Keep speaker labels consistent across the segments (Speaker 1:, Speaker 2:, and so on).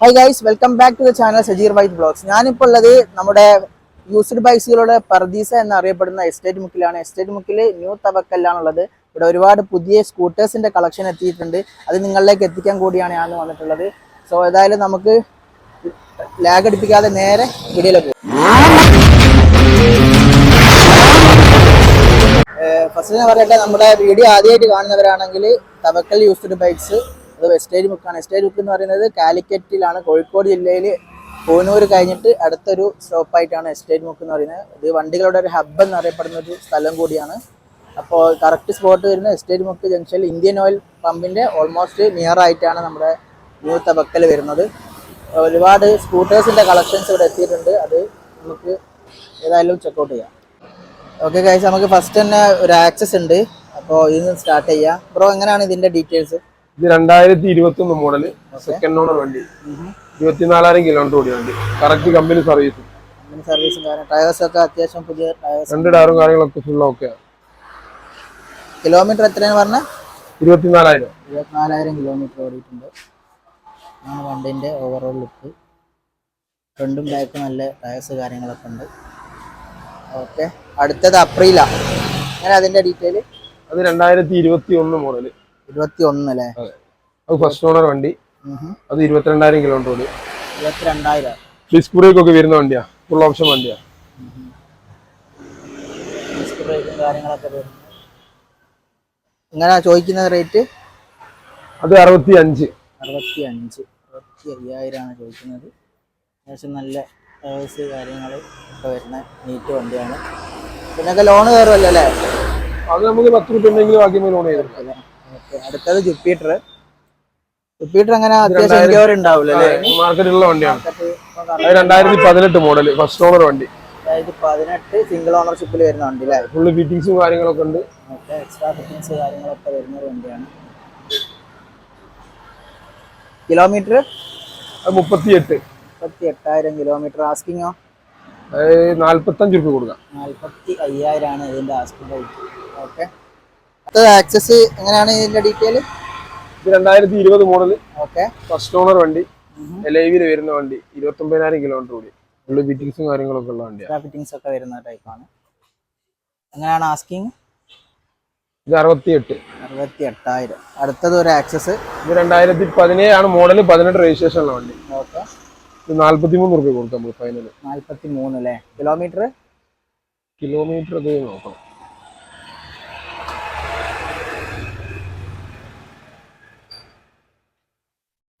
Speaker 1: Hi guys welcome back to the channel Sajeer white blogs ഞാനിപ്പോൾ ഉള്ളത് നമ്മുടെ used ബൈക്സുകളുടെ പർദീസ എന്നറിയപ്പെടുന്ന എസ്റ്റേറ്റ് മുക്കിലാണ്. എസ്റ്റേറ്റ് മുക്കിൽ ന്യൂ തവക്കല്ലാണുള്ളത്. ഇവിടെ ഒരുപാട് പുതിയ സ്കൂട്ടേഴ്സിന്റെ കളക്ഷൻ എത്തിയിട്ടുണ്ട്. അത് നിങ്ങളിലേക്ക് എത്തിക്കാൻ കൂടിയാണ് ഞാൻ വന്നിട്ടുള്ളത്. സോ ഏതായാലും നമുക്ക് ലാഗ് അടിപ്പിക്കാതെ നേരെ വീഡിയോയിലേക്ക് ഫസ്റ്റ് ഞാൻ പറയട്ടെ നമ്മുടെ വീഡിയോ ആദ്യമായിട്ട് കാണുന്നവരാണെങ്കിൽ തവക്കൽ യൂസ്ഡ് ബൈക്സ് അത് വെസ്റ്റേജ് ബുക്കാണ് വെസ്റ്റേജ് ബുക്ക് എന്ന് പറയുന്നത് കാലിക്കറ്റിലാണ്. കോഴിക്കോട് ജില്ലയിൽ പൂനൂർ കഴിഞ്ഞിട്ട് അടുത്തൊരു സ്റ്റോപ്പായിട്ടാണ് എസ്റ്റേറ്റ് മുക്ക് എന്ന് പറയുന്നത്. ഇത് വണ്ടികളുടെ ഒരു ഹബ്ബ് എന്നറിയപ്പെടുന്ന ഒരു സ്ഥലം കൂടിയാണ്. അപ്പോൾ കറക്റ്റ് സ്പോട്ട് വരുന്ന എസ്റ്റേറ്റ് മുക്ക് ജംഗ്ഷനിൽ ഇന്ത്യൻ ഓയിൽ പമ്പിന്റെ ഓൾമോസ്റ്റ് നിയർ ആയിട്ടാണ് നമ്മുടെ ന്യൂ തബക്കൽ വരുന്നത്. ഒരുപാട് സ്കൂട്ടേഴ്സിന്റെ കളക്ഷൻസ് ഇവിടെ എത്തിയിട്ടുണ്ട്. അത് നമുക്ക് ഏതായാലും ചെക്കൗട്ട് ചെയ്യാം. ഓക്കെ കഴിച്ചാൽ നമുക്ക് ഫസ്റ്റ് തന്നെ ഒരു ആക്സസ് ഉണ്ട്. അപ്പോൾ ഇതിൽ നിന്ന് സ്റ്റാർട്ട് ചെയ്യാം. ബ്രോ എങ്ങനെയാണ് ഇതിന്റെ ഡീറ്റെയിൽസ്
Speaker 2: ഇത് രണ്ടായിരത്തി ഇരുപത്തി ഒന്ന് മോഡൽ സെക്കൻഡ് ഓണർ വണ്ടി ഇരുപത്തിനാലായിരം കിലോമീറ്റർ ഓടി വണ്ടി. കറക്റ്റ് കമ്പനി സർവീസ്
Speaker 1: സർവീസും ടയേഴ്സ് ഒക്കെ അത്യാവശ്യം പുതിയ ടയേഴ്സ്
Speaker 2: രണ്ട് ടയറും കാര്യങ്ങളൊക്കെ ഫുൾ ഓക്കെ
Speaker 1: കിലോമീറ്റർ എത്രയാണ് പറഞ്ഞത്
Speaker 2: ഇരുപത്തിനാലായിരം.
Speaker 1: ഇരുപത്തിനാലായിരം കിലോമീറ്റർ ഓടിയിട്ടുണ്ട്. ആണ് വണ്ടിന്റെ ഓവറോൾ ലുക്ക് ഫ്രണ്ടും ബാക്കും നല്ല ടയേഴ്സ് കാര്യങ്ങളൊക്കെ ഉണ്ട്. ഓക്കെ അടുത്തത് അപ്രീല അങ്ങനെ അതിന്റെ ഡീറ്റെയിൽ
Speaker 2: അത് രണ്ടായിരത്തി ഇരുപത്തി ഒന്ന് മോഡൽ
Speaker 1: ഇരുപത്തി ഒന്ന് അല്ലേ
Speaker 2: അത് ഫസ്റ്റ് ഓണർ വണ്ടി. അത് ഇരുപത്തിരണ്ടായിരം കിലോമീറ്റർ ഓടി
Speaker 1: ഇരുപത്തിരണ്ടായിരം.
Speaker 2: ഡിസ്ക് ബ്രേക്ക് ഒക്കെ വരുന്ന വണ്ടിയാ. ഫുൾ ഓപ്ഷൻ വണ്ടിയാ.
Speaker 1: ഡിസ്ക് ബ്രേക്കും കാര്യങ്ങളൊക്കെ ചോദിക്കുന്ന റേറ്റ്
Speaker 2: അത് അറുപത്തി അഞ്ച്
Speaker 1: അറുപത്തി അഞ്ച് അറുപത്തി അയ്യായിരമാണ് ചോദിക്കുന്നത്. അത്യാവശ്യം നല്ല ടയേഴ്സ് കാര്യങ്ങൾ ഒക്കെ വരുന്ന നീറ്റ് വണ്ടിയാണ്. പിന്നൊക്കെ ലോണ് കയറുമല്ലോ അല്ലേ?
Speaker 2: അത് നമുക്ക് പത്ത് റുപ്യ ഉണ്ടെങ്കിൽ ബാക്കി ലോൺ ചെയ്തെടുക്കാം
Speaker 1: ഓക്കെ അടുത്തത് ജുപ്പിറ്റർ. ജുപ്പിറ്റർ അങ്ങനെ അത്യാവശ്യം ഉണ്ടാവില്ല
Speaker 2: മാർക്കറ്റിലുള്ള വണ്ടിയാണ്. രണ്ടായിരത്തി പതിനെട്ട് മോഡൽ ഫസ്റ്റ് ഓണർ വണ്ടി.
Speaker 1: അതായത് പതിനെട്ട് സിംഗിൾ ഓണർഷിപ്പിൽ വരുന്ന വണ്ടി അല്ലേ?
Speaker 2: ഫുള്ള് ഫിറ്റിങ്സും കാര്യങ്ങളൊക്കെ ഉണ്ട്.
Speaker 1: എക്സ്ട്രാ ഫിറ്റിങ്സ് കാര്യങ്ങളൊക്കെ വരുന്ന ഒരു വണ്ടിയാണ്. കിലോമീറ്റർ?
Speaker 2: അത് മുപ്പത്തി എട്ട്
Speaker 1: മുപ്പത്തി എട്ടായിരം കിലോമീറ്റർ ആസ്കിങ്ങോ
Speaker 2: അത് നാല്പത്തഞ്ച് റുപ്യ കൊടുക്കാം.
Speaker 1: നാൽപ്പത്തി അയ്യായിരമാണ് ഇതിന്റെ ആസ്കിംഗ് റേറ്റ് ഓക്കെ. ആക്സസ് എങ്ങനെയാണ് ഇതിന്റെ ഡീറ്റെയിൽ
Speaker 2: ഇത് രണ്ടായിരത്തി ഇരുപത് മോഡൽ
Speaker 1: ഓക്കെ
Speaker 2: ഫസ്റ്റ് ഓണർ വണ്ടി എലൈവിൽ വരുന്ന വണ്ടി. ഇരുപത്തി ഒമ്പതിനായിരം കിലോമീറ്റർ കൂടി ഫുള്ള് ഫിറ്റിംഗ്സും കാര്യങ്ങളൊക്കെ ഉള്ള വണ്ടിയാണ്
Speaker 1: ഒക്കെ വരുന്ന ടൈപ്പാണ് എങ്ങനെയാണ് ആസ്കിങ്
Speaker 2: ഇത് അറുപത്തി എട്ട്
Speaker 1: അറുപത്തി എട്ടായിരം അടുത്തത് ഒരു ആക്സസ്
Speaker 2: ഇത് രണ്ടായിരത്തി പതിനേഴാണ് മോഡൽ പതിനെട്ട് രജിസ്ട്രേഷൻ ഉള്ള വണ്ടി.
Speaker 1: ഓക്കെ
Speaker 2: ഇത് നാല്പത്തി മൂന്ന് റുപ്യ കൊടുക്കാം നമുക്ക് ഫൈനൽ
Speaker 1: നാൽപ്പത്തി മൂന്ന് അല്ലേ കിലോമീറ്റർ
Speaker 2: കിലോമീറ്റർ അത് നോക്കണം.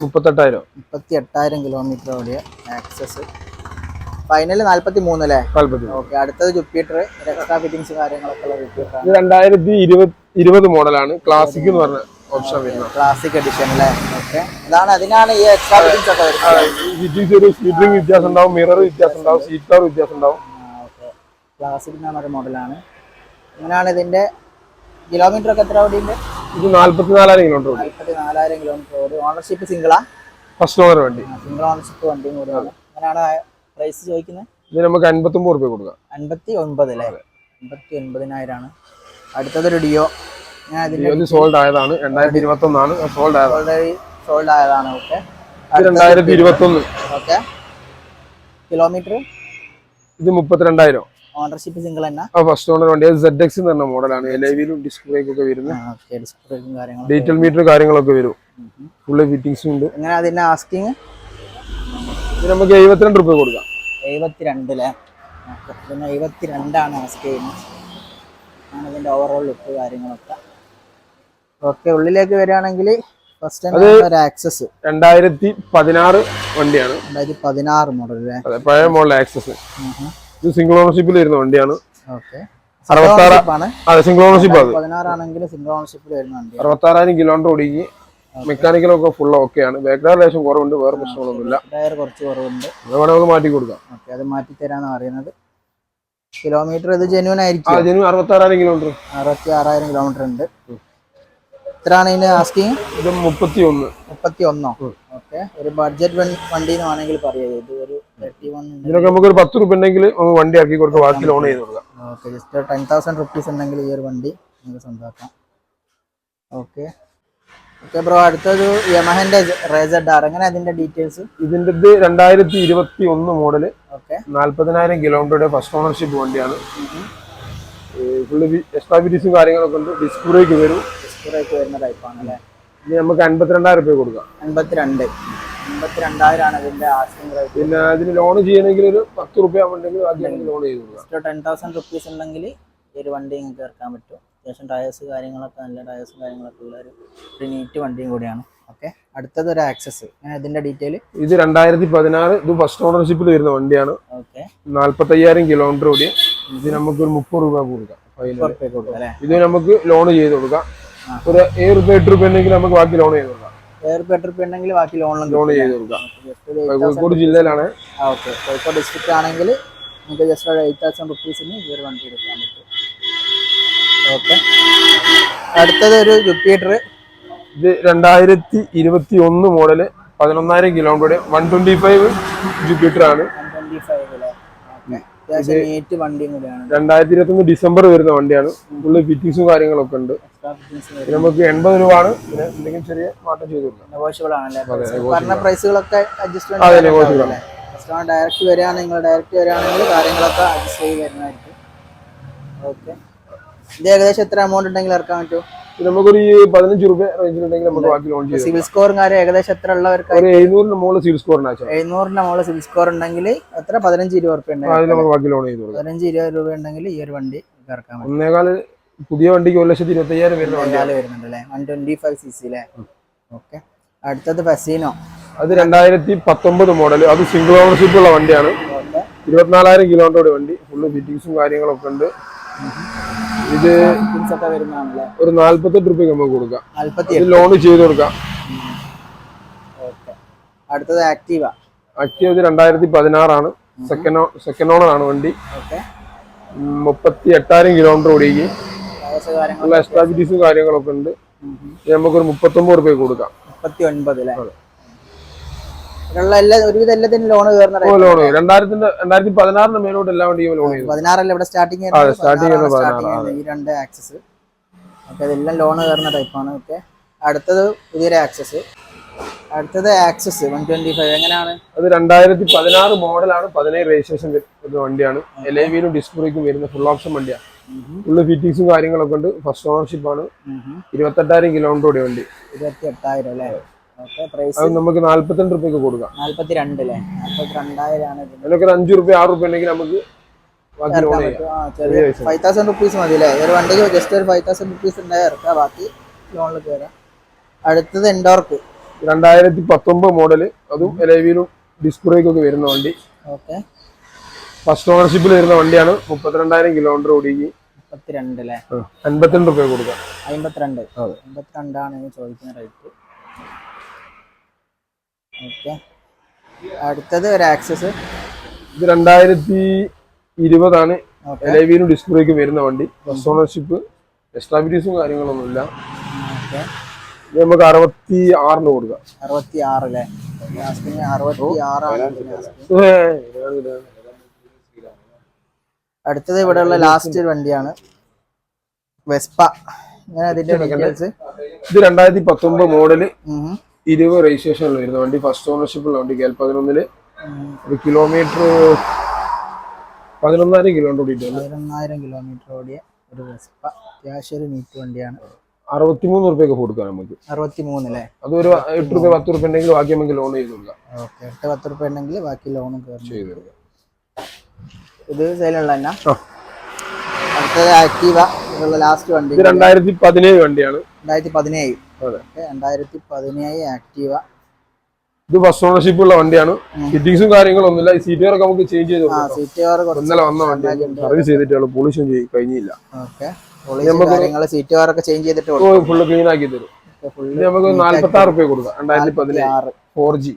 Speaker 2: മുപ്പത്തെട്ടായിരം.
Speaker 1: മുപ്പത്തി എട്ടായിരം കിലോമീറ്റർ ഓടിയ ആക്സസ് ഫൈനൽ നാല്പത്തി മൂന്ന് അല്ലേ?
Speaker 2: നാല്പത്തി
Speaker 1: ഓക്കെ അടുത്തത് ജുപ്പിറ്റർ എക്സ്ട്രാ ഫിറ്റിംഗ്സ് കാര്യങ്ങളൊക്കെ ഉള്ള ജുപ്പിറ്റർ
Speaker 2: ഇത് രണ്ടായിരത്തി ഇരുപത് ഇരുപത് മോഡലാണ് ക്ലാസിക് എന്ന് പറഞ്ഞ ഓപ്ഷൻ വരുന്നത്.
Speaker 1: ക്ലാസിക് എഡിഷൻ അല്ലേ? ഓക്കെ ഇതാണ് അതിനാണ് ഈ എക്സ്ട്രാ ഫിറ്റിംഗ്സ് ഒക്കെ വരുന്നത്.
Speaker 2: ഒരു വ്യത്യാസം ഉണ്ടാവും മിറർ വ്യത്യാസം ഉണ്ടാവും സീറ്റ് കവർ വ്യത്യാസം ഉണ്ടാവും.
Speaker 1: ക്ലാസിക് എന്ന് പറഞ്ഞ മോഡലാണ് അങ്ങനെയാണ് ഇതിന്റെ കിലോമീറ്റർ ഒക്കെ എത്ര ഓടിയുണ്ട്?
Speaker 2: ഇത് നാല്പത്തിനാലായിരം കിലോമീറ്റർ ഓടി.
Speaker 1: നാൽപ്പത്തി നാലായിരം കിലോമീറ്റർ ഓടി ഓണർഷിപ്പ് സിംഗിളാ
Speaker 2: ഫസ്റ്റ് ഓണർ വണ്ടി.
Speaker 1: സിംഗിൾ ഓണർഷിപ്പ് വണ്ടി അങ്ങനെയാണ് പ്രൈസ് ചോദിക്കുന്നത്?
Speaker 2: ഇത് നമുക്ക് അൻപത്തൊമ്പത് റുപ്യ കൊടുക്കാം.
Speaker 1: അൻപത്തി ഒൻപത് അല്ലേ അൻപത്തി ഒൻപതിനായിരമാണ് അടുത്തതൊരു ഡിയോ ഞാൻ
Speaker 2: സോൾഡ് ആയതാണ്. രണ്ടായിരത്തി ഇരുപത്തി ഒന്നാണ് സോൾഡ്
Speaker 1: ഓൾറെഡി സോൾഡ് ആയതാണ്. ഓക്കെ
Speaker 2: രണ്ടായിരത്തി ഇരുപത്തി ഒന്ന്
Speaker 1: ഓക്കെ കിലോമീറ്റർ
Speaker 2: ഇത് മുപ്പത്തിരണ്ടായിരം.
Speaker 1: ഓണർഷിപ്പ് സിംഗിൾ തന്നെ.
Speaker 2: ഫസ്റ്റ് ഓണർ വണ്ടി. സെഡ് എക്സ് എന്ന് പറഞ്ഞ മോഡലാണ് എൽ ഐ വിയിലും ഡിസ്പ്ലേക്കൊക്കെ വരുന്നത്
Speaker 1: കാര്യങ്ങളും
Speaker 2: ഡീറ്റെയിൽ മീറ്റർ കാര്യങ്ങളൊക്കെ വരും. ഫുള്ള് ഫിറ്റിങ്സും ഉണ്ട്.
Speaker 1: എങ്ങനെ അതിന്റെ ആസ്കിങ്
Speaker 2: നമുക്ക് എഴുപത്തിരണ്ട് റുപ്യ കൊടുക്കാം.
Speaker 1: എഴുപത്തിരണ്ട് അല്ലേ പിന്നെ എഴുപത്തിരണ്ടാണ് ആസ്ക് ചെയ്യുന്നത്. ആണ് ഇതിന്റെ ഓവറോൾ ലുക്ക് കാര്യങ്ങളൊക്കെ. ഓക്കെ ഉള്ളിലേക്ക് വരികയാണെങ്കിൽ ഫസ്റ്റ് ആക്സസ്
Speaker 2: രണ്ടായിരത്തി പതിനാറ് വണ്ടിയാണ്.
Speaker 1: രണ്ടായിരത്തി പതിനാറ് മോഡൽ
Speaker 2: പഴയ മോഡൽ ആക്സസ് ഇത് സിംഗിൾ ഓണർഷിപ്പിൽ വരുന്ന വണ്ടിയാണ്. അറുപത്താറ്
Speaker 1: ആണ്.
Speaker 2: അതെ സിംഗിൾ ഓണർഷിപ്പ് അത് അറുപത്താറായിരം കിലോമീറ്റർ ഓടിക്ക്. മെക്കാനിക്കലൊക്കെ ഫുൾ ഓക്കെയാണ് ബാക്ക് ലേശം കുറവുണ്ട് വേറെ പ്രശ്നങ്ങളൊന്നുമില്ല.
Speaker 1: ടയർ കുറച്ച് കുറവുണ്ട്.
Speaker 2: അത് വേണമെങ്കിൽ നമുക്ക് മാറ്റി കൊടുക്കാം.
Speaker 1: ഓക്കെ അത് മാറ്റി തരാന്ന് പറയുന്നത്. കിലോമീറ്റർ ഇത് ജെന്യൂൻ ആയിരിക്കും
Speaker 2: ഇതിന് അറുപത്താറായിരം കിലോമീറ്റർ
Speaker 1: അറുപത്തി ആറായിരം കിലോമീറ്റർ ഉണ്ട് എത്രയാണ് ഇതിന്റെ ആസ്കിങ്
Speaker 2: ഇത് മുപ്പത്തി ഒന്ന്
Speaker 1: മുപ്പത്തി ഒന്നോ ഓക്കെ. ഒരു ബഡ്ജറ്റ് വണ്ടി എന്ന് വേണമെങ്കിൽ പറയാം. ഇത് ഒരു
Speaker 2: ഇതിനൊക്കെ നമുക്ക് ഒരു പത്ത് റുപ്യ ഉണ്ടെങ്കിൽ വണ്ടി ആക്കി കൊടുക്കാം ബാക്കി ലോൺ ചെയ്ത് കൊടുക്കാം.
Speaker 1: Okay just ten thousand rupees ഉണ്ടെങ്കിൽ ഈ ഒരു വണ്ടി നമുക്ക് സ്വന്തമാക്കാം. ഓക്കെ. ഓക്കെ ബ്രോ അടുത്തൊരു യമഹന്റെ റേസഡ് ആർ എങ്ങനെ അതിന്റെ ഡീറ്റെയിൽസ്
Speaker 2: ഇതിന്റെ ഇത് രണ്ടായിരത്തി ഇരുപത്തി ഒന്ന് മോഡൽ
Speaker 1: ഓക്കെ.
Speaker 2: നാല്പതിനായിരം കിലോമീറ്ററുടെ ഫസ്റ്റ് ഓണർഷിപ്പ് വണ്ടിയാണ്. ഫുള്ള് എക്സ്ട്രാ ഫിറ്റീസും കാര്യങ്ങളൊക്കെ ഉണ്ട്. ഡിസ്ക് ബ്രേക്ക് വരും.
Speaker 1: ഡിസ്പ്ലേക്ക് വരുന്ന ടൈപ്പാണ് അല്ലേ
Speaker 2: ഇനി നമുക്ക് അൻപത്തിരണ്ടായിരം രൂപ കൊടുക്കാം.
Speaker 1: അൻപത്തിരണ്ട്. അൻപത്തിരണ്ടായിരമാണ് ഇതിന്റെ ആസ്കിംഗ് റേറ്റ്.
Speaker 2: പിന്നെ അതിന് ലോൺ ചെയ്യണമെങ്കിൽ ഒരു പത്ത് റുപ്യ ഉണ്ടെങ്കിൽ ബാക്കി ലോൺ ചെയ്ത് കൊടുക്കാം
Speaker 1: ടെൻ തൗസൻഡ് റുപ്പീസ് ഉണ്ടെങ്കിൽ ഒരു വണ്ടി നിങ്ങൾക്ക് ഇറക്കാൻ പറ്റും. അത്യാവശ്യം ടയേഴ്സ് കാര്യങ്ങളൊക്കെ നല്ല ടയേഴ്സും കാര്യങ്ങളൊക്കെ ഉള്ള ഒരു നീറ്റ് വണ്ടിയും കൂടിയാണ്. ഓക്കെ അടുത്തത് ഒരു ആക്സസ് അങ്ങനെ ഇതിന്റെ ഡീറ്റെയിൽ
Speaker 2: ഇത് രണ്ടായിരത്തി പതിനാറ് ഇത് ഫസ്റ്റ് ഓണർഷിപ്പിൽ വരുന്ന വണ്ടിയാണ്.
Speaker 1: ഓക്കെ
Speaker 2: നാല്പത്തി അയ്യായിരം കിലോമീറ്റർ ഓടി ഇത് നമുക്ക് ഒരു മുപ്പത് രൂപ കൊടുക്കും ഇത് നമുക്ക് ലോൺ ചെയ്ത് കൊടുക്കാം. ഒരു ഏഴ് റുപ്യ എട്ട് റുപ്യ ഉണ്ടെങ്കിൽ നമുക്ക് ബാക്കി ലോൺ ചെയ്ത് കൊടുക്കാം.
Speaker 1: വേറെ ഉണ്ടെങ്കിൽ ബാക്കി ലോൺ
Speaker 2: ലോൺ ചെയ്ത് കൊടുക്കാം. കോഴിക്കോട് ജില്ലയിലാണ്.
Speaker 1: ഓക്കെ കോഴിക്കോട് ഡിസ്ട്രിക്റ്റ് ആണെങ്കിൽ നിങ്ങൾക്ക് ജസ്റ്റ് ഒരു എയ്റ്റ് തൗസൻഡ് റുപ്പീസിന് ഈ ഒരു വണ്ടി എടുക്കാൻ പറ്റും. ഓക്കെ അടുത്തത് ഒരു ജുപ്പീറ്റർ
Speaker 2: ഇത് രണ്ടായിരത്തി ഇരുപത്തി ഒന്ന് model പതിനൊന്നായിരം kilometre one twenty five Jupiter ആണ്.
Speaker 1: വൺ ട്വന്റി ഫൈവ് അല്ലേ ഓക്കെ അത്യാവശ്യം നീറ്റ് വണ്ടിയും കൂടിയാണ്
Speaker 2: രണ്ടായിരത്തി ഇരുപത്തി ഒന്ന് ഡിസംബർ വരുന്ന വണ്ടിയാണ്. ഫുള്ള് ഫിറ്റിങ്സും കാര്യങ്ങളൊക്കെ ഉണ്ട്. നമുക്ക് എൺപത് രൂപ ആണ് പിന്നെ എന്തെങ്കിലും ചെറിയ മാറ്റം ചെയ്തു
Speaker 1: പ്രൈസുകളൊക്കെ ഡയറക്റ്റ് വരികയാണെങ്കിൽ നിങ്ങൾ ഡയറക്റ്റ് വരികയാണെങ്കിൽ കാര്യങ്ങളൊക്കെ അഡ്ജസ്റ്റ് ചെയ്ത് വരുന്നതായിരിക്കും. ഓക്കെ ഇത് ഏകദേശം എത്ര എമൗണ്ട് ഉണ്ടെങ്കിൽ ഇറക്കാൻ പറ്റും?
Speaker 2: ഇത് നമുക്കൊരു പതിനഞ്ച് രൂപ റേഞ്ചിലുണ്ടെങ്കിൽ നമുക്ക് ബാക്കി ലോൺ ചെയ്യാം
Speaker 1: സിവിൽ സ്കോറും കാര്യം ഏകദേശം എത്ര ഉള്ളവർക്ക്
Speaker 2: ഒരു എഴുന്നൂറിന് മുകളിൽ സിവിൽ സ്കോർ ആച്ചാൽ
Speaker 1: എഴുന്നൂറിന് മുകളിൽ സിവിൽ സ്കോർ ഉണ്ടെങ്കിൽ എത്ര? പതിനഞ്ച് ഇരുപത്
Speaker 2: രൂപ
Speaker 1: ഉണ്ടെങ്കിൽ
Speaker 2: നമുക്ക് ബാക്കി ലോൺ ചെയ്തു
Speaker 1: പതിനഞ്ച് ഇരുപത് രൂപ ഉണ്ടെങ്കിൽ ഈ ഒരു വണ്ടി ഇറക്കാൻ
Speaker 2: ഒന്നേകാൽ പുതിയ വണ്ടിക്ക് ഒരു ലക്ഷത്തി ഇരുപത്തി അയ്യായിരം വരുന്ന വണ്ടി
Speaker 1: കാൽ വരുന്നുണ്ട് അല്ലേ one twenty five C C അല്ലേ ഓക്കെ. അടുത്തത് ഫസീനോ
Speaker 2: അത് രണ്ടായിരത്തി പത്തൊമ്പത് മോഡൽ അത് സിംഗിൾ ഓണർഷിപ്പ് ഉള്ള വണ്ടിയാണ്. ഇരുപത്തിനാലായിരം കിലോമീറ്റർ വണ്ടി. ഫുള്ള് ഫിറ്റിങ്സും കാര്യങ്ങളൊക്കെ ഉണ്ട്. ഇത്
Speaker 1: ഒക്കെ വരുന്നതാണല്ലേ?
Speaker 2: ഒരു നാല്പത്തെട്ട് റുപ്യക്ക് നമുക്ക് കൊടുക്കാം.
Speaker 1: നാല്പത്തി
Speaker 2: ലോൺ ചെയ്ത് കൊടുക്കാം.
Speaker 1: ഓക്കെ. അടുത്തത് ആക്റ്റീവ.
Speaker 2: ആക്റ്റീവ് ഇത് രണ്ടായിരത്തി പതിനാറാണ്. സെക്കൻഡ് സെക്കൻഡ് ഓണർ ആണ് വണ്ടി. മുപ്പത്തി എട്ടായിരം കിലോമീറ്റർ ഓടിക്ക്.
Speaker 1: വയസ്സ് കാര്യങ്ങൾ
Speaker 2: എക്സ്ട്രാ ഫിറ്റീസും കാര്യങ്ങളൊക്കെ ഉണ്ട്. നമുക്കൊരു മുപ്പത്തൊമ്പത് റുപ്യക്ക് കൊടുക്കാം.
Speaker 1: മുപ്പത്തി ഒൻപത് ഇവിടെയുള്ള എല്ലാ ഒരുവിധം എല്ലാത്തിനും ലോൺ കയറുന്ന
Speaker 2: ലോൺ രണ്ടായിരത്തിന്റെ രണ്ടായിരത്തി പതിനാറിന് മേലോട്ട് എല്ലാ വണ്ടിയും ലോൺ ചെയ്തു.
Speaker 1: പതിനാറല്ലേ ഇവിടെ സ്റ്റാർട്ടിങ്
Speaker 2: സ്റ്റാർട്ടിങ്
Speaker 1: ഈ രണ്ട് ആക്സസ് ഇതെല്ലാം ലോൺ കയറുന്ന ടൈപ്പാണ് ഓക്കെ അടുത്തത് പുതിയൊരു ആക്സസ് അടുത്തത് ആക്സസ് വൺ ട്വന്റി ഫൈവ് എങ്ങനെയാണ്?
Speaker 2: അത് രണ്ടായിരത്തി പതിനാറ് മോഡലാണ് പതിനേഴ് രജിസ്ട്രേഷൻ വരുന്ന വണ്ടിയാണ്. വരുന്ന ഫുൾ ഓപ്ഷൻ വണ്ടിയാണ്. ഫുള്ള് ഫിറ്റിങ്സും കാര്യങ്ങളൊക്കെ ഉണ്ട്. ഫസ്റ്റ് ഓണർഷിപ്പ് ആണ്. ഇരുപത്തെട്ടായിരം കിലോമീറ്റർ ഓടിയ വണ്ടി.
Speaker 1: ഇരുപത്തി എട്ടായിരം അല്ലേ
Speaker 2: അത് നമുക്ക് നാല്പത്തിരണ്ട് റുപ്യക്ക് കൊടുക്കാം.
Speaker 1: നാല്പത്തി രണ്ട് അല്ലേ നാല്പത്തി രണ്ടായിരമാണ്
Speaker 2: അതിലൊക്കെ ഒരു അഞ്ച് റുപ്യ ആറ് റുപ്യ ഉണ്ടെങ്കിൽ നമുക്ക്
Speaker 1: ഫൈവ് തൗസൻഡ് റുപ്പീസ് മതി അല്ലേ ഒരു വണ്ടിക്ക് ജസ്റ്റ് ഒരു ഫൈവ് തൗസൻഡ് റുപ്പീസ് ഉണ്ടായി ഇറക്കാം. ബാക്കി ലോണിൽ കയറാം അടുത്തത് എൻഡോർക്ക്
Speaker 2: രണ്ടായിരത്തി പത്തൊമ്പത് മോഡൽ അതും ഐ ഡിസ്ക് ബ്രേക്കൊക്കെ വരുന്ന വണ്ടി.
Speaker 1: ഓക്കെ.
Speaker 2: ഫസ്റ്റ് ഓണർഷിപ്പിൽ വരുന്ന വണ്ടിയാണ്. മുപ്പത്തിരണ്ടായിരം കിലോമീറ്റർ ഓടിക്ക്.
Speaker 1: മുപ്പത്തിരണ്ട് അല്ലേ
Speaker 2: അൻപത്തിരണ്ട് റുപ്യ കൊടുക്കാം.
Speaker 1: അമ്പത്തിരണ്ട്. അമ്പത്തിരണ്ടാണ് ചോദിക്കുന്ന റേറ്റ് ഓക്കെ. അടുത്തത് ഒരു ആക്സസ്.
Speaker 2: ഇത് രണ്ടായിരത്തി ഇരുപതാണ്. ഡിസ്ക് ബ്രേക്കും വരുന്ന വണ്ടി. ബസ് ഓണർഷിപ്പ് എക്സ്ട്രാ കാര്യങ്ങളൊന്നും
Speaker 1: ഓക്കെ.
Speaker 2: ഇത് നമുക്ക് അറുപത്തി ആറിന് കൊടുക്കാം.
Speaker 1: അറുപത്തി ആറ് അല്ലേ ലാസ്റ്റിന് അറുപത്തി ആറാണ് ഇതിന് asking. അടുത്തത് ഇവിടെയുള്ള ലാസ്റ്റ് വണ്ടിയാണ്. വെസ്പ ഇങ്ങനെ അതിന്റെ ഡീറ്റെയിൽസ്
Speaker 2: ഇത് രണ്ടായിരത്തി പത്തൊമ്പത് മോഡൽ ഇരുപത് രജിസ്ട്രേഷനിൽ വരുന്ന വണ്ടി. ഫസ്റ്റ് ഓണർഷിപ്പുള്ള വണ്ടി കെ എൽ പതിനൊന്നിൽ. ഒരു കിലോമീറ്റർ പതിനൊന്നായിരം കിലോമീറ്റർ ഓടിയിട്ടുണ്ട്
Speaker 1: പതിനൊന്നായിരം കിലോമീറ്റർ ഓടിയ ഒരു വെസ്പ അത്യാവശ്യം ഒരു നീറ്റ് വണ്ടിയാണ്.
Speaker 2: അറുപത്തിമൂന്ന് റുപ്യൊക്കെ കൊടുക്കാം നമുക്ക്.
Speaker 1: അറുപത്തി അത് അല്ലേ
Speaker 2: അതൊരു എട്ട് റുപ്യ പത്ത് റുപ്യ ഉണ്ടെങ്കിൽ ബാക്കി നമുക്ക് ലോൺ ചെയ്ത് കൊടുക്കാം.
Speaker 1: ഓക്കെ എട്ട് പത്ത് റുപ്യ ഉണ്ടെങ്കിൽ ബാക്കി ലോണും
Speaker 2: ചെയ്ത് കൊടുക്കാം.
Speaker 1: ഇത് സെയിലുള്ള തന്നെ. അടുത്തത് ആക്റ്റീവ ലാസ്റ്റ് വണ്ടി.
Speaker 2: രണ്ടായിരത്തി പതിനേഴ് വണ്ടിയാണ്.
Speaker 1: രണ്ടായിരത്തി പതിനേഴ്. രണ്ടായിരത്തി പതിനേഴ് ആക്റ്റീവ.
Speaker 2: ഇത് ഫസ്റ്റ് ഓണർഷിപ്പ് ഉള്ള വണ്ടിയാണ്. ഫിറ്റിങ്സും കാര്യങ്ങളൊന്നുമില്ല. ഈ സീറ്റുകളൊക്കെ നമുക്ക് ചേഞ്ച് ചെയ്ത്
Speaker 1: സീറ്റ്
Speaker 2: ഇന്നലെ വന്ന വണ്ടി. സർവീസ് ചെയ്തിട്ടുള്ളൂ. പോളിഷും കഴിഞ്ഞില്ല.
Speaker 1: സീറ്റ് കവറൊക്കെ ചേഞ്ച് ചെയ്തിട്ട്
Speaker 2: ഫുള്ള് ക്ലീൻ ആക്കി തരും. നമുക്ക് നാല്പത്തി ആറ് രൂപ കൊടുക്കാം. രണ്ടായിരത്തി പതിനേഴ് ഫോർ ജി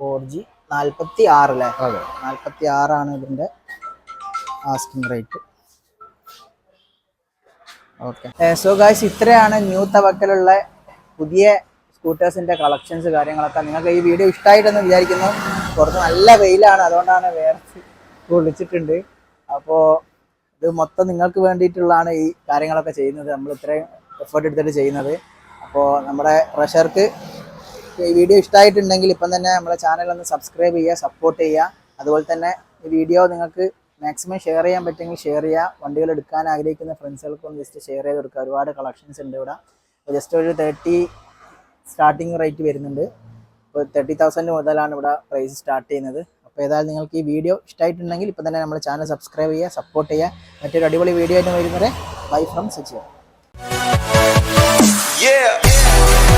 Speaker 1: ഫോർ ജി നാൽപ്പത്തി ആറ് അല്ലേ?
Speaker 2: അതെ.
Speaker 1: നാൽപ്പത്തി ആറാണ് ഇതിന്റെ asking rate okay. So guys ഇത്രയാണ് ന്യൂ തവക്കലുള്ള പുതിയ സ്കൂട്ടേഴ്സിന്റെ കളക്ഷൻസ് കാര്യങ്ങളൊക്കെ നിങ്ങൾക്ക് ഈ വീഡിയോ ഇഷ്ടമായിട്ടെന്ന് വിചാരിക്കുന്നു. പുറത്ത് നല്ല വെയിലാണ് അതുകൊണ്ടാണ് വേർച്ച് വിളിച്ചിട്ടുണ്ട് അപ്പോൾ ഇത് മൊത്തം നിങ്ങൾക്ക് വേണ്ടിയിട്ടുള്ളതാണ് ഈ കാര്യങ്ങളൊക്കെ ചെയ്യുന്നത്. നമ്മൾ ഇത്രയും എഫേർട്ട് എടുത്തിട്ട് ചെയ്യുന്നത്. അപ്പോൾ നമ്മുടെ പ്രഷർക്ക് ഈ വീഡിയോ ഇഷ്ടമായിട്ടുണ്ടെങ്കിൽ ഇപ്പം തന്നെ നമ്മുടെ ചാനൽ ഒന്ന് സബ്സ്ക്രൈബ് ചെയ്യുക സപ്പോർട്ട് ചെയ്യുക. അതുപോലെ തന്നെ ഈ വീഡിയോ നിങ്ങൾക്ക് മാക്സിമം ഷെയർ ചെയ്യാൻ പറ്റുമെങ്കിൽ ഷെയർ ചെയ്യുക. വണ്ടികൾ എടുക്കാൻ ആഗ്രഹിക്കുന്ന ഫ്രണ്ട്സുകൾക്കൊന്ന് ജസ്റ്റ് ഷെയർ ചെയ്ത് കൊടുക്കുക. ഒരുപാട് കളക്ഷൻസ് ഉണ്ട് ഇവിടെ. ജസ്റ്റ് ഒരു തേർട്ടി സ്റ്റാർട്ടിങ് റേറ്റ് വരുന്നുണ്ട്. ഇപ്പോൾ തേർട്ടി തൗസൻഡ് മുതലാണ് ഇവിടെ പ്രൈസ് സ്റ്റാർട്ട് ചെയ്യുന്നത്. അപ്പോൾ ഏതായാലും നിങ്ങൾക്ക് ഈ വീഡിയോ ഇഷ്ടമായിട്ടുണ്ടെങ്കിൽ ഇപ്പോൾ തന്നെ നമ്മുടെ ചാനൽ സബ്സ്ക്രൈബ് ചെയ്യുക സപ്പോർട്ട് ചെയ്യുക. മറ്റൊരു അടിപൊളി വീഡിയോ ആയിട്ട് വരുന്നത് ബൈ ഫ്രം
Speaker 3: Yeah.